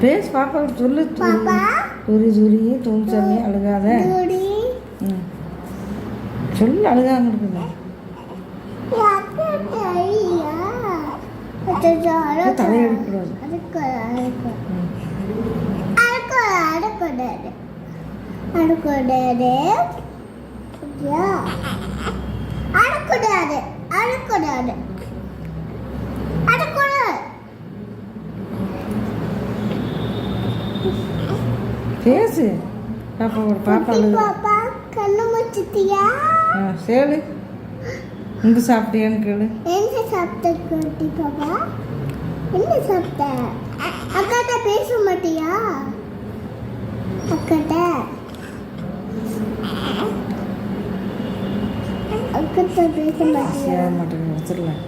பேசு பாப்பா சொல்லு துரி. துரி தூங்சாமி அழுகாத. டூடி ம். சொல்லு அழுகாம இருக்குங்க தலையெடுக்கூடாது அடுக்கூடாது அடுக்கூடாது பேசு பாப்பா ஒரு பாப்பா பாப்பா கண்ணு முச்சிட்டியா? ஆ சேலு. இங்கே சாப்பிட்டியான்னு கேளு. என்ன சாப்பிட்ட குட்டி பாப்பா? என்ன சாப்பிட்ட? அக்காட்ட பேச மாட்டியா? அக்காட்ட? அக்காட்ட பேச மாட்டியா? மாட்டேங்க வச்சிடலாம்